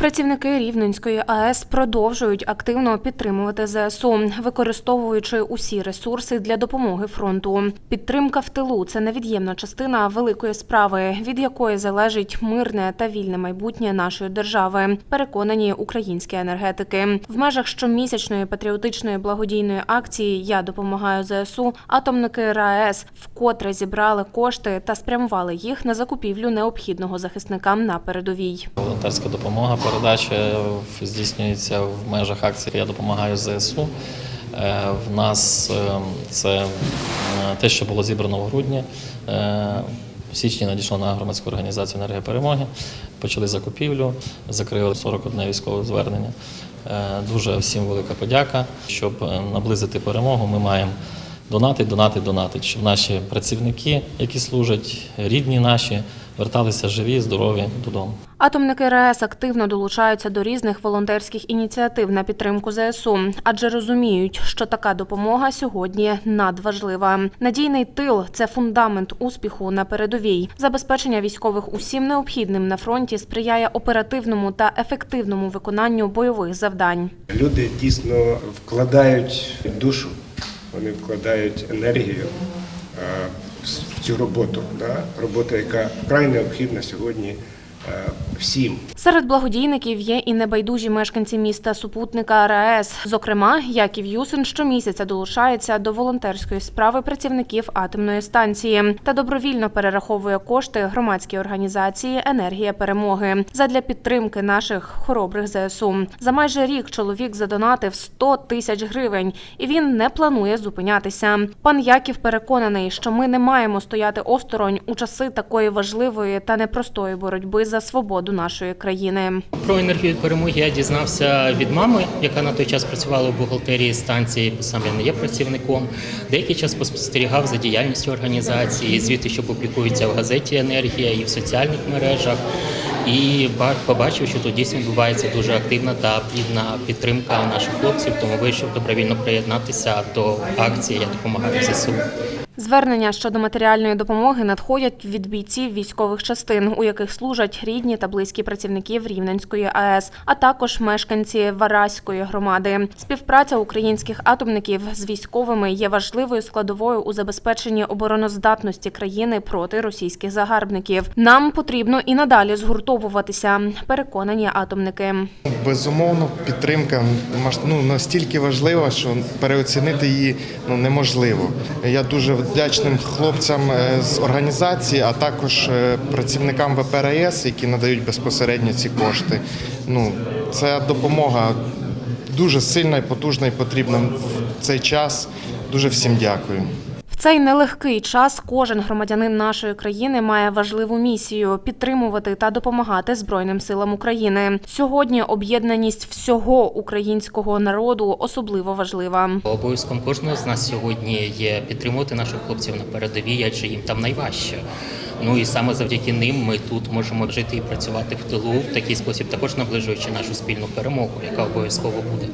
Працівники Рівненської АЕС продовжують активно підтримувати ЗСУ, використовуючи усі ресурси для допомоги фронту. Підтримка в тилу це невід'ємна частина великої справи, від якої залежить мирне та вільне майбутнє нашої держави. Переконані українські енергетики. В межах щомісячної патріотичної благодійної акції Я допомагаю ЗСУ. Атомники РаЕС вкотре зібрали кошти та спрямували їх на закупівлю необхідного захисникам на передовій. Волонтерська допомога передача здійснюється в межах акції Я допомагаю ЗСУ. Е, В нас е, це е, те, що було зібрано в грудні. В січні надійшло на громадську організацію «Енергія перемоги». Почали закупівлю, закрили 41 військове звернення. Дуже всім велика подяка. Щоб наблизити перемогу, ми маємо донати, донати, донати, щоб наші працівники, які служать, рідні наші, верталися живі, здорові додому. Атомники РаЕС активно долучаються до різних волонтерських ініціатив на підтримку ЗСУ, адже розуміють, що така допомога сьогодні надважлива. Надійний тил це фундамент успіху на передовій. Забезпечення військових усім необхідним на фронті сприяє оперативному та ефективному виконанню бойових завдань. Люди дійсно вкладають душу, вони вкладають енергію в цю роботу. Да? Робота, яка вкрай необхідна сьогодні е, всім. Серед благодійників є і небайдужі мешканці міста супутника РаЕС. Зокрема, Яків Юсин щомісяця долучається до волонтерської справи працівників атомної станції та добровільно перераховує кошти громадській організації Енергія перемоги задля підтримки наших хоробрих ЗСУ. За майже рік чоловік задонатив 100 тисяч гривень, і він не планує зупинятися. Пан Яків переконаний, що ми не маємо стояти осторонь у часи такої важливої та непростої боротьби за свободу нашої країни. Про енергію перемоги я дізнався від мами, яка на той час працювала у бухгалтерії станції, бо сам я не є працівником. Деякий час поспостерігав за діяльністю організації, звіти, що публікуються в газеті Енергія і в соціальних мережах. І ба- побачив, що тут дійсно відбувається дуже активна та плідна підтримка наших хлопців, тому вирішив добровільно приєднатися до акції Я допомагаю ЗСУ. Звернення щодо матеріальної допомоги надходять від бійців військових частин, у яких служать рідні та близькі працівників Рівненської АЕС, а також мешканці Вараської громади. Співпраця українських атомників з військовими є важливою складовою у забезпеченні обороноздатності країни проти російських загарбників. Нам потрібно і надалі згуртовуватися. Переконані атомники. Безумовно, підтримка ну, настільки важлива, що переоцінити її ну, неможливо. Я дуже вдячним хлопцям е, з організації, а також е, працівникам ВПРС, які надають безпосередньо ці кошти. Ну, ця допомога дуже сильна і потужна і потрібна в цей час. Дуже всім дякую. Цей нелегкий час кожен громадянин нашої країни має важливу місію підтримувати та допомагати Збройним силам України. Сьогодні об'єднаність всього українського народу особливо важлива. Обов'язком кожного з нас сьогодні є підтримувати наших хлопців на передовій, адже їм там найважче. Ну і саме завдяки ним ми тут можемо жити і працювати в тилу в такий спосіб, також наближуючи нашу спільну перемогу, яка обов'язково буде.